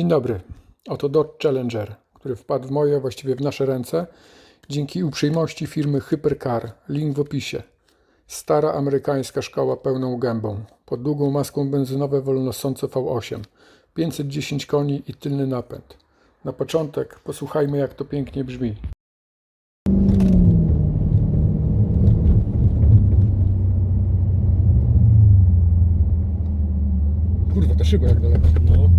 Dzień dobry. Oto Dodge Challenger, który wpadł w moje, właściwie w nasze ręce, dzięki uprzejmości firmy Hypercar. Link w opisie. Stara amerykańska szkoła pełną gębą. Pod długą maską benzynowe wolnosące V8. 510 koni i tylny napęd. Na początek posłuchajmy jak to pięknie brzmi. Kurwa, ta szyba jak daleko. No.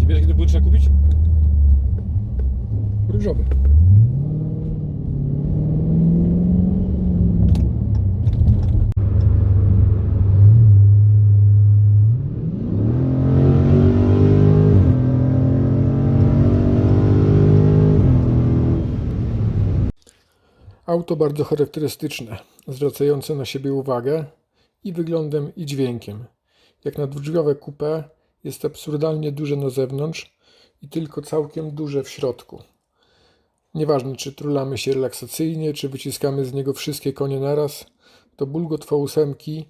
Ty wiesz, kiedy było trzeba kupić? Różowy. Auto bardzo charakterystyczne, zwracające na siebie uwagę i wyglądem, i dźwiękiem. Jak na dwudrzwiowe coupé jest absurdalnie duże na zewnątrz i tylko całkiem duże w środku. Nieważne, czy trulamy się relaksacyjnie, czy wyciskamy z niego wszystkie konie naraz, to bulgot V8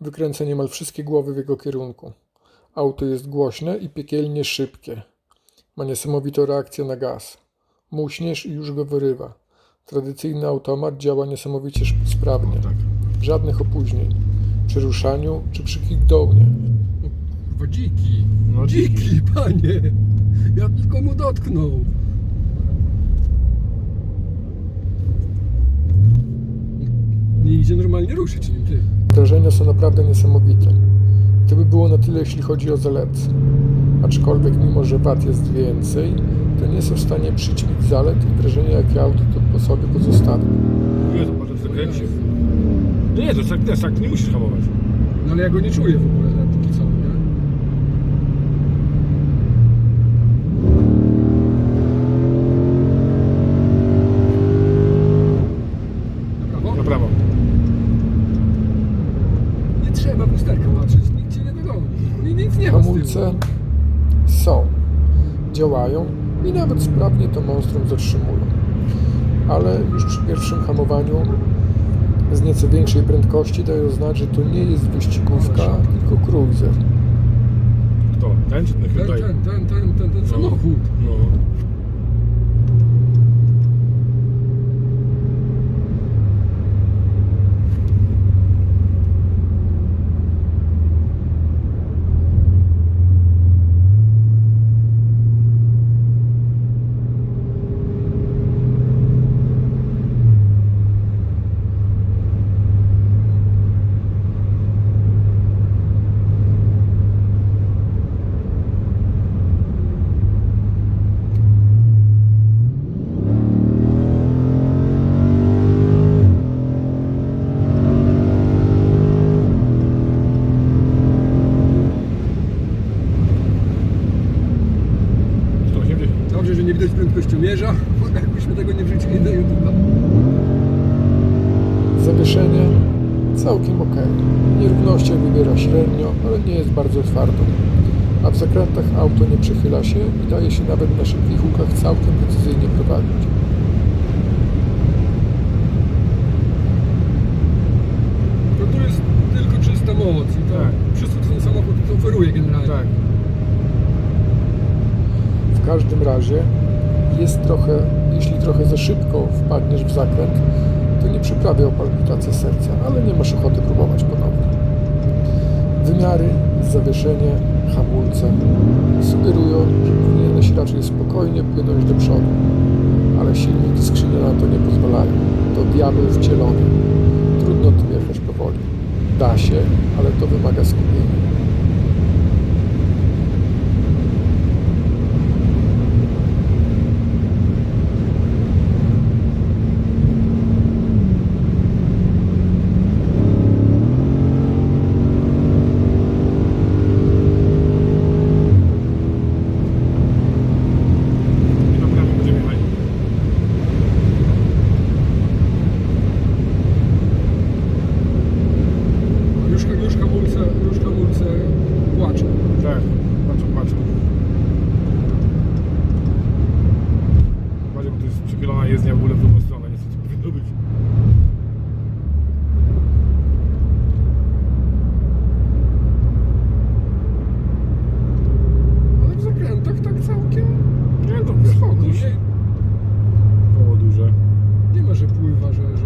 wykręca niemal wszystkie głowy w jego kierunku. Auto jest głośne i piekielnie szybkie. Ma niesamowitą reakcję na gaz. Muśniesz i już go wyrywa. Tradycyjny automat działa niesamowicie sprawnie. Tak. Żadnych opóźnień przy ruszaniu czy przy kickdownie. Kurwa dziki. No, dziki. dziki, panie. Ja tylko mu dotknął. Nie idzie normalnie ruszyć nim, ty. Wrażenia są naprawdę niesamowite. To by było na tyle, jeśli chodzi o zalety. Aczkolwiek, mimo że wad jest więcej, to nie jestem w stanie przyćmić zalet i wrażenia, jakie auto to po sobie pozostawi. Nie, to potem zakręci. Nie, to tak, nie, tak nie musisz hamować. No ale ja go nie czuję w ogóle, na póki co, nie? Na prawo? Na prawo. Nie trzeba w lusterkę patrzeć, nikt cię nie dogoni. I nic nie ma z tyłu. Hamulce są, działają i nawet sprawnie to monstrum zatrzymują. Ale już przy pierwszym hamowaniu z nieco większej prędkości dają znać, że to nie jest wyścigówka, tylko cruiser. Kto? Ten czy ten Ten, ten, ten, ten, ten, ten samochód. No. To 80. Dobrze, że nie widać prędkościomierza, bo jakbyśmy tego nie wrzucili na YouTube'a. Zawieszenie całkiem ok. W nierównościach wybiera średnio, ale nie jest bardzo twardo. A w zakrętach auto nie przechyla się i daje się nawet na szybkich łukach całkiem precyzyjnie prowadzić. To tu jest tylko czysta moc i to Tak. wszystko co ten samochód oferuje generalnie. Tak. W każdym razie jest trochę, jeśli trochę za szybko wpadniesz w zakręt, to nie przyprawia o palpitację serca, ale nie masz ochoty próbować ponownie. Wymiary, zawieszenie, hamulce sugerują, że powinieneś raczej spokojnie płynąć do przodu, ale silnik i skrzynia na to nie pozwalają. To diabeł wcielony. Trudno tym jechać powoli. Da się, ale to wymaga skupienia. I na prawo będziemy jechali. w drugą stronę, niestety powinno być. Ale w zakrętach tak całkiem Nie, to wiesz, spoko. musi- Nie, koło duże. nie ma, że pływa, że... że...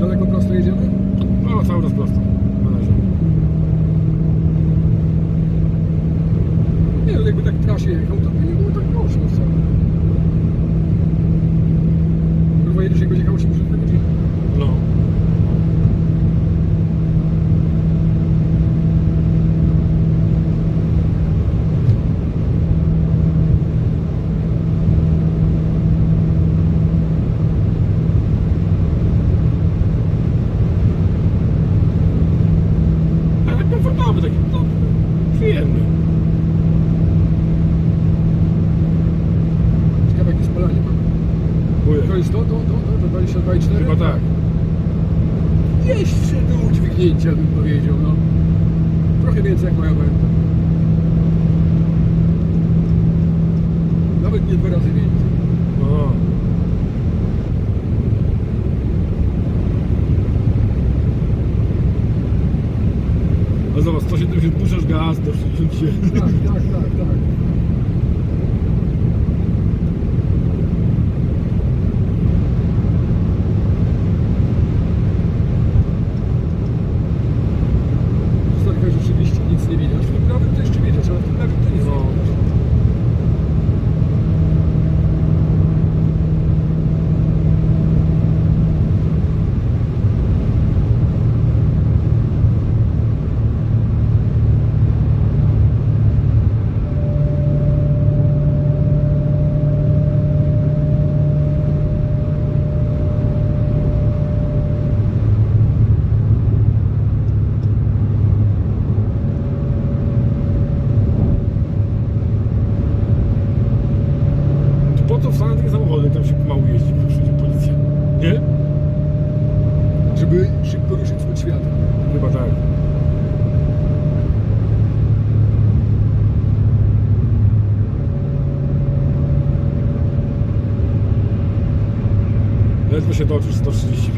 Daleko prosto jedziemy? No, cały czas prosto. Na razie. Nie, no jakby tak w trasie jechał, to by nie było tak głośno wcale. Kurwa, jedziesz jak będzie jechał 80 na godzinę. No. Ale tak komfortowy, taki no, przyjemny. Ciekawe jakie spalanie mamy. To Ujej. jest to, to, to, to, to 22,4? Chyba tak. Jeszcze do udźwignięcia bym powiedział, no. Trochę więcej jak moja będę. Nawet nie dwa razy więcej. No. A zobacz, 170 puszczasz gaz do 67. Tak, tak, tak, tak. Lusterka rzeczywiście nic nie widać. W tym prawym to jeszcze widać, ale w tym lewym to nic No. nie widać. To po co w Stanach takie samochody, tam się pomału jeździ, bo przyjdzie policja. Nie? Żeby szybko ruszyć spod świata. Chyba tak. Ledwo się toczysz 135.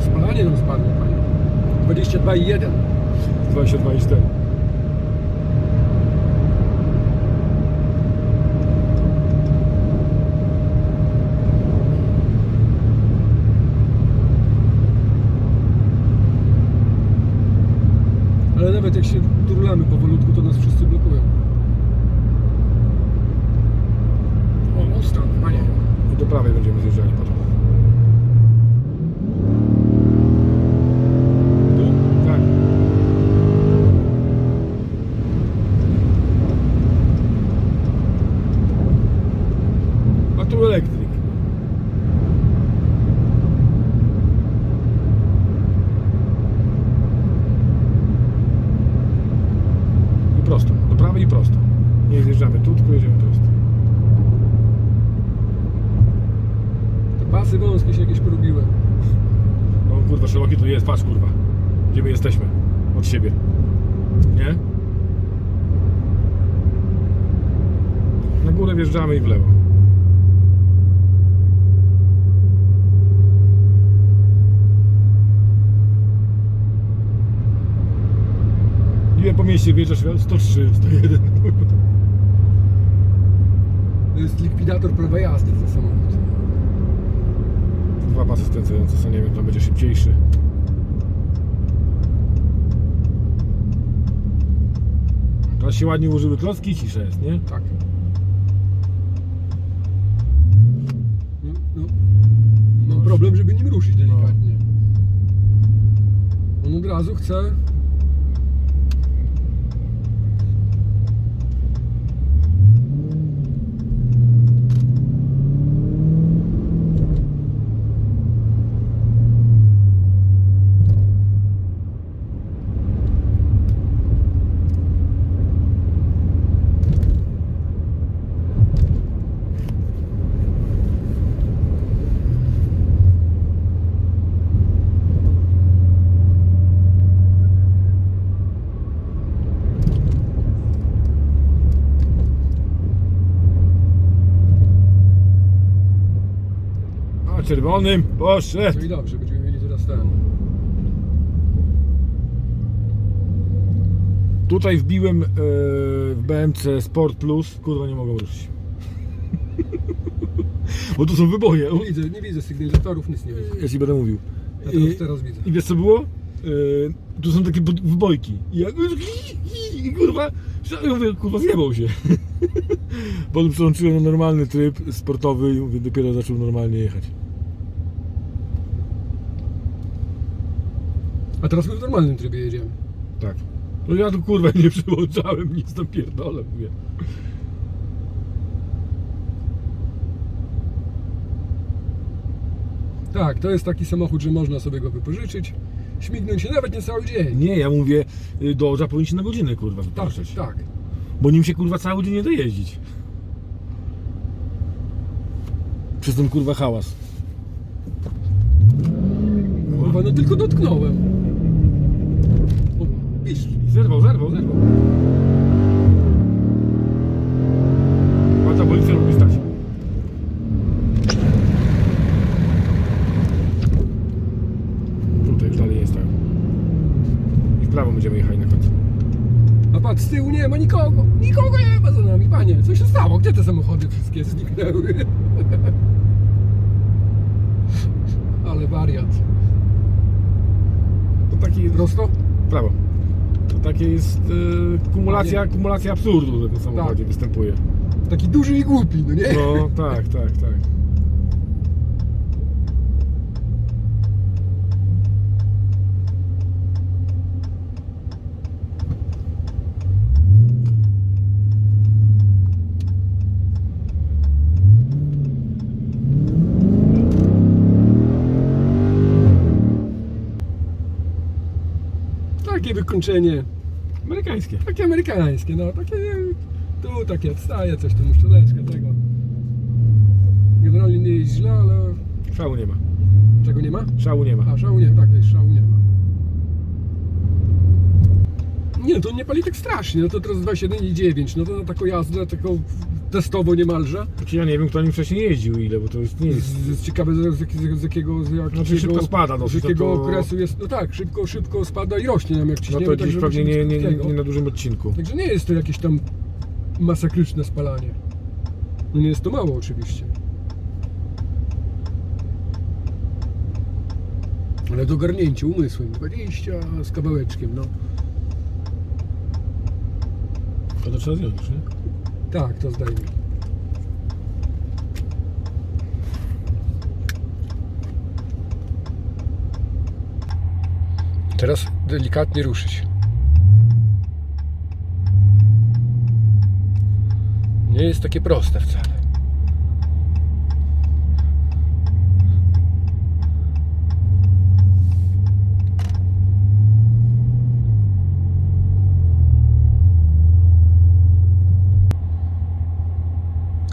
Spalanie nam spadło, panie. 22,1. 22 i 4. Ale nawet jak się turlamy powolutku, to nas wszyscy blokują. O, Mustang, panie. I do prawej będziemy zjeżdżali potem. Tu? Tak. A tu elektryk. I prosto. Do prawej i prosto. Nie zjeżdżamy tu, tylko jedziemy prosto. Te pasy wąskie się jakieś porobiły. No kurwa, szeroki tu jest, patrz kurwa. Gdzie my jesteśmy? Od siebie. Nie? Na górę wjeżdżamy i w lewo. Ile po mieście wjeżdżasz? 103, 101. To jest likwidator prawa jazdy ten samochód. Dwa pasy skręcające, co nie wiem, tam będzie Teraz się ładnie ułożyły klocki i cisza jest, nie? Tak. No, no. Mam problem, żeby nim ruszyć delikatnie. On od razu chce. Czerwonym No poszedł. i dobrze, będziemy mieli teraz ten. Tutaj wbiłem e, w BMC Sport Plus. Kurwa, nie mogę ruszyć. Bo tu są wyboje. Nie widzę, nie widzę sygnalizatorów, nic nie widzę. Ja ci będę mówił. Ja I, teraz, teraz widzę. i wiesz co było? E, tu są takie wybojki. I ja i kurwa, ja mówię, kurwa zjebał się. Potem przełączyłem na normalny tryb sportowy i mówię, dopiero zaczął normalnie jechać. A teraz my w normalnym trybie jedziemy. Tak. No ja tu kurwa nie przyłączałem, nic tam pierdolę, mówię. Tak, to jest taki samochód, że można sobie go wypożyczyć, śmignąć się nawet nie cały dzień. Nie, ja mówię, y, do Orza powinien się na godzinę kurwa Tak, tak. Bo nim się kurwa cały dzień nie dojeździć. Przez ten kurwa hałas. Kurwa, no tylko dotknąłem. Pisz. Zerwał, zerwał, zerwał. Ta policja lubi stać. Tutaj już dalej jest tak. I w prawo będziemy jechać na końcu. A patrz, z tyłu nie ma nikogo. Nikogo nie ma za nami, panie. Co się stało? Gdzie te samochody wszystkie zniknęły? Ale wariat. To taki Prosto? w prawo. Takie jest e, kumulacja, kumulacja absurdu w tym samochodzie Tak. występuje. Taki duży i głupi, no nie? No tak, tak, tak. Takie wykończenie. Amerykańskie. Takie amerykańskie, no. Takie... Tu takie wstaje, coś tu muszczuleczkę tego. Generalnie nie jest źle, ale... Szału nie ma. Czego nie ma? Szału nie ma. A, szału nie ma, tak jest, szału nie ma. Nie, to nie pali tak strasznie, no to teraz 2,7,9, no to na taką jazdę, taką testowo niemalże. Znaczy ja nie wiem, kto nim wcześniej jeździł ile, bo to jest nie Z, jest. z, ciekawe z, z, z jakiego, z jakiego, Znaczy szybko spada z dosyć, jakiego no to- okresu jest, no tak, szybko, szybko spada i rośnie nam jak No ciśniemy. to tak, gdzieś żeby pewnie nie, nie, nie, na dużym odcinku. Także nie jest to jakieś tam masakryczne spalanie. No nie jest to mało oczywiście. Ale do garnięcia umysłem, 20 z kawałeczkiem, no. To to trzeba zdjąć, nie? Tak, to zdajmy. Teraz delikatnie ruszyć. Nie jest takie proste wcale.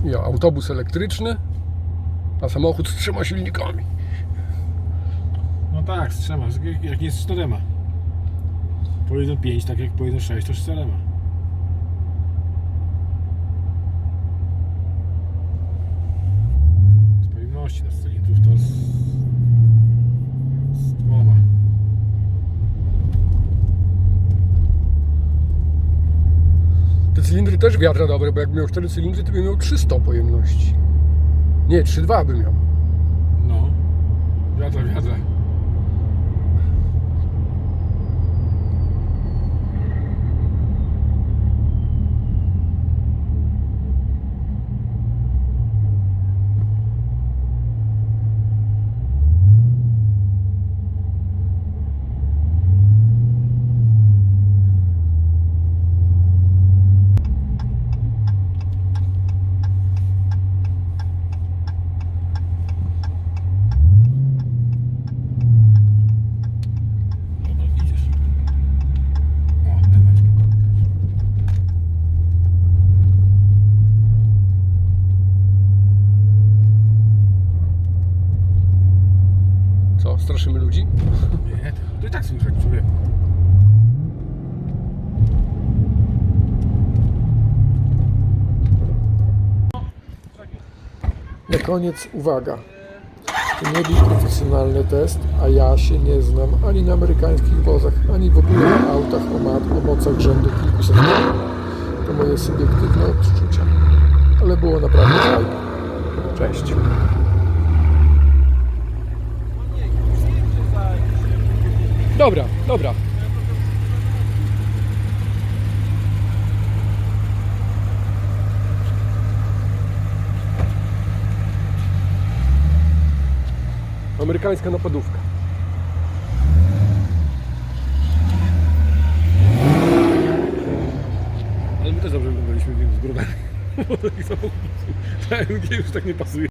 Ja, autobus elektryczny, a samochód z trzema silnikami. No tak, z trzema, jak- nie z czterema. Po 1,5, tak jak po 1,6 to z czterema. Z pojemności na cylindrów to z, z dwoma. Te cylindry też wiatra dobre, bo jak miał 4 cylindry, to by miał 300 pojemności. Nie, 3,2 by miał. No, wiadra, wiadra. Straszymy ludzi? Nie, to i tak słychać człowieku. Na koniec uwaga. To nie był profesjonalny test, a ja się nie znam ani na amerykańskich wozach, ani w ogóle na autach o, mocach rzędu kilkuset. To moje subiektywne odczucia. Ale było naprawdę fajnie. Cześć. Dobra, dobra. Amerykańska napadówka. Ale my też dobrze wyglądaliśmy. Bo taki samochód. już tak nie pasuje.